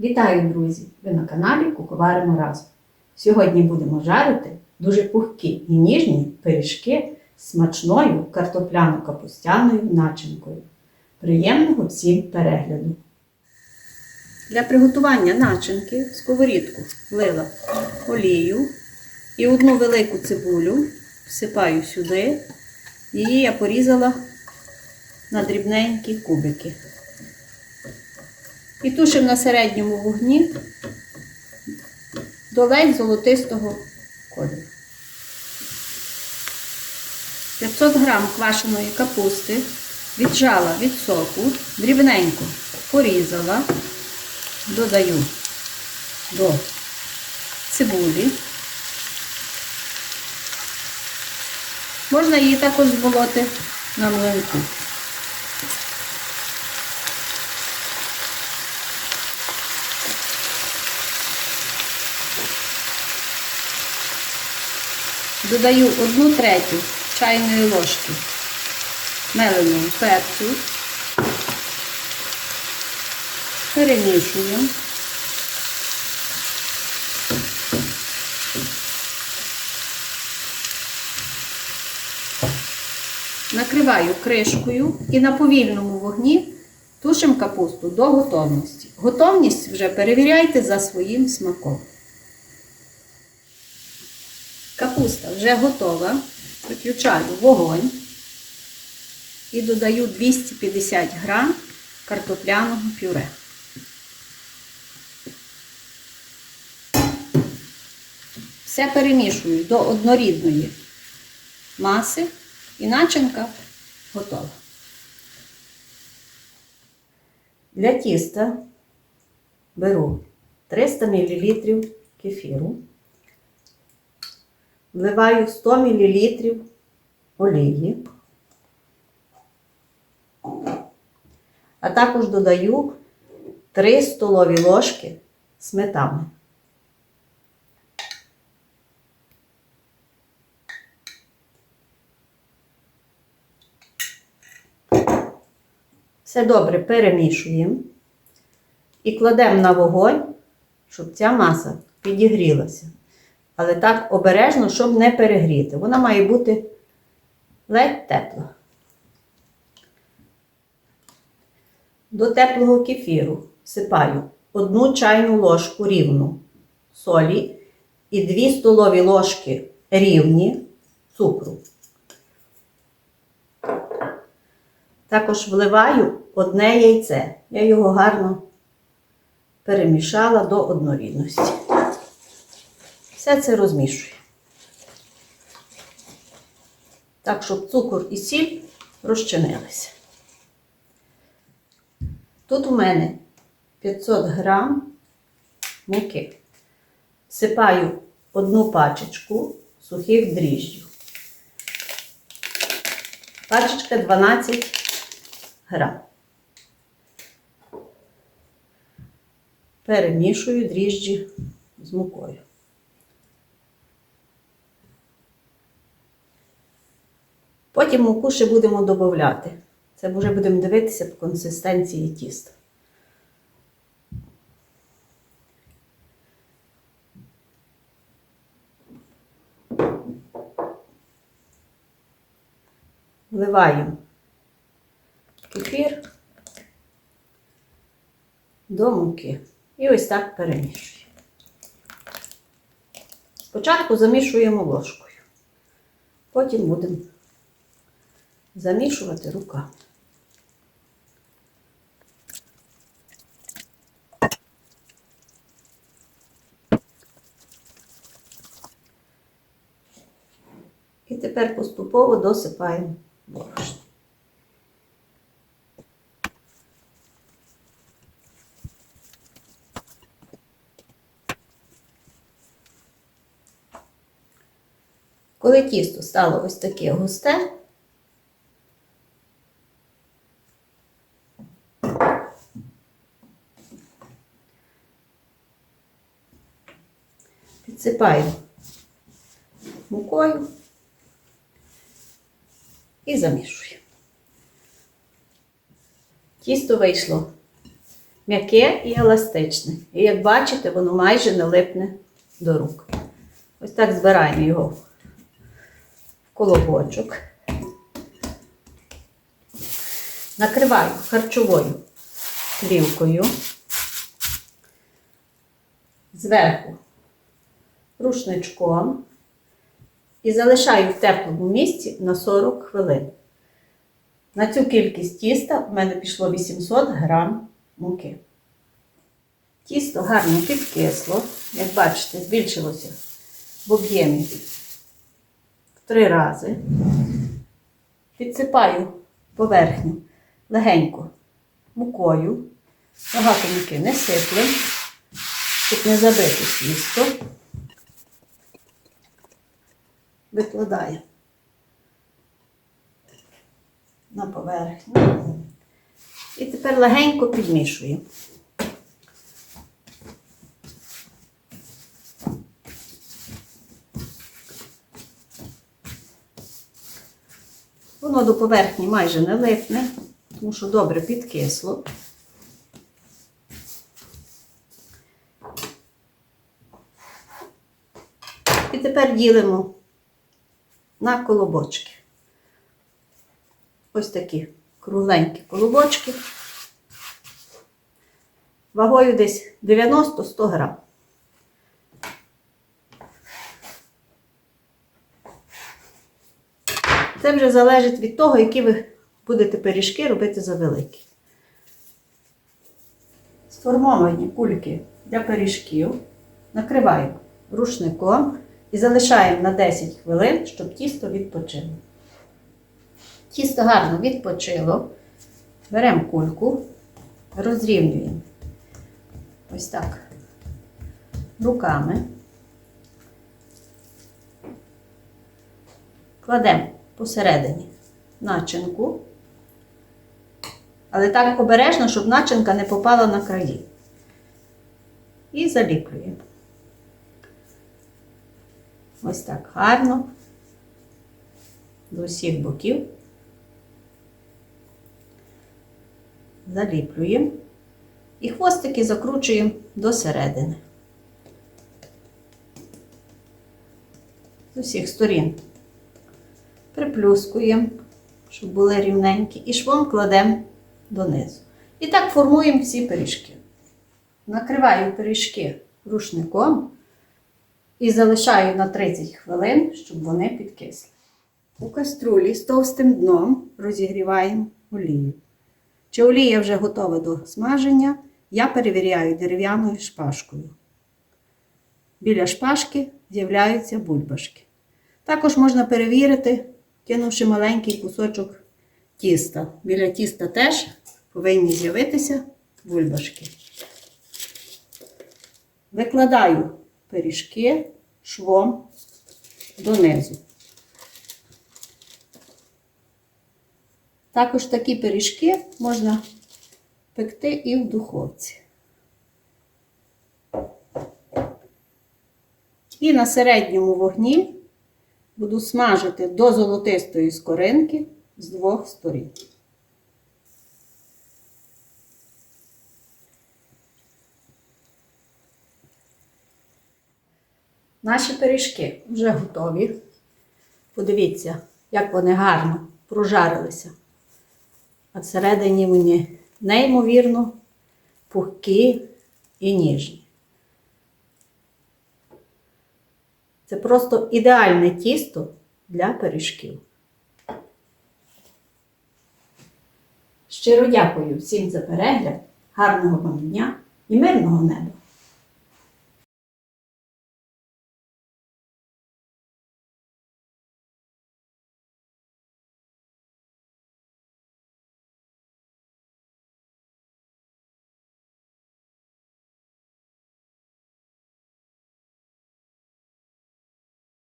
Вітаю, друзі! Ви на каналі Куковаримо разом. Сьогодні будемо жарити дуже пухкі і ніжні пиріжки з смачною картопляно-капустяною начинкою. Приємного всім перегляду! Для приготування начинки в сковорідку влила олію і одну велику цибулю всипаю сюди. Її я порізала на дрібненькі кубики. І тушимо на середньому вогні до ледь золотистого кольору. 500 грам квашеної капусти віджала від соку, дрібненько порізала, додаю до цибулі. Можна її також зболоти на млинку. Додаю одну третю чайної ложки меленого перцю, перемішую. Накриваю кришкою і на повільному вогні тушимо капусту до готовності. Готовність вже перевіряйте за своїм смаком. Капуста вже готова. Виключаю вогонь і додаю 250 грам картопляного пюре. Все перемішую до однорідної маси і начинка готова. Для тіста беру 300 мл кефіру. Вливаю 100 мл олії, а також додаю 3 столові ложки сметани. Все добре перемішуємо і кладемо на вогонь, щоб ця маса підігрілася. Але так обережно, щоб не перегріти. Вона має бути ледь тепла. До теплого кефіру всипаю одну чайну ложку рівну солі і 2 столові ложки рівні цукру. Також вливаю одне яйце. Я його гарно перемішала до однорідності. Все це розмішую. Так, щоб цукор і сіль розчинилися. Тут у мене 500 грам муки. Всипаю одну пачечку сухих дріжджів. Пачечка 12 грам. Перемішую дріжджі з мукою. Потім муку будемо додати. Це вже будемо дивитися по консистенції тіста. Вливаємо кефір до муки. І ось так перемішуємо. Спочатку замішуємо ложкою, потім будемо замішувати руками. І тепер поступово досипаємо борошно. Коли тісто стало ось таке густе, підсипаємо мукою і замішуємо. Тісто вийшло м'яке і еластичне. І як бачите, воно майже не липне до рук. Ось так збираємо його в колобочок. Накриваю харчовою плівкою. Зверху рушничком і залишаю в теплому місці на 40 хвилин. На цю кількість тіста в мене пішло 800 грам муки. Тісто гарно підкисло, як бачите, збільшилося в об'ємі в три рази. Підсипаю поверхню легенько мукою. Багато муки не сиплю, щоб не забити тісто. Викладаю на поверхню. І тепер легенько підмішую. Воно до поверхні майже не липне, тому що добре підкисло. І тепер ділимо на колобочки. Ось такі кругленькі колобочки. Вагою десь 90-100 грам. Це вже залежить від того, які ви будете пиріжки робити за великі. Сформовані кульки для пиріжків накриваємо рушником і залишаємо на 10 хвилин, щоб тісто відпочило. Тісто гарно відпочило. Беремо кульку, розрівнюємо ось так руками. Кладемо посередині начинку, але так обережно, щоб начинка не попала на краї. І заліплюємо. Ось так гарно з усіх боків. Заліплюємо і хвостики закручуємо до середини. З усіх сторін приплюскуємо, щоб були рівненькі, і швом кладемо донизу. І так формуємо всі пиріжки. Накриваю пиріжки рушником і залишаю на 30 хвилин, щоб вони підкисли. У каструлі з товстим дном розігріваємо олію. Чи олія вже готова до смаження, я перевіряю дерев'яною шпажкою. Біля шпажки з'являються бульбашки. Також можна перевірити, кинувши маленький кусочок тіста. Біля тіста теж повинні з'явитися бульбашки. Викладаю пиріжки швом донизу. Також такі пиріжки можна пекти і в духовці. І на середньому вогні буду смажити до золотистої скоринки з двох сторін. Наші пиріжки вже готові. Подивіться, як вони гарно прожарилися. А всередині вони неймовірно пухкі і ніжні. Це просто ідеальне тісто для пиріжків. Щиро дякую всім за перегляд, гарного вам дня і мирного неба!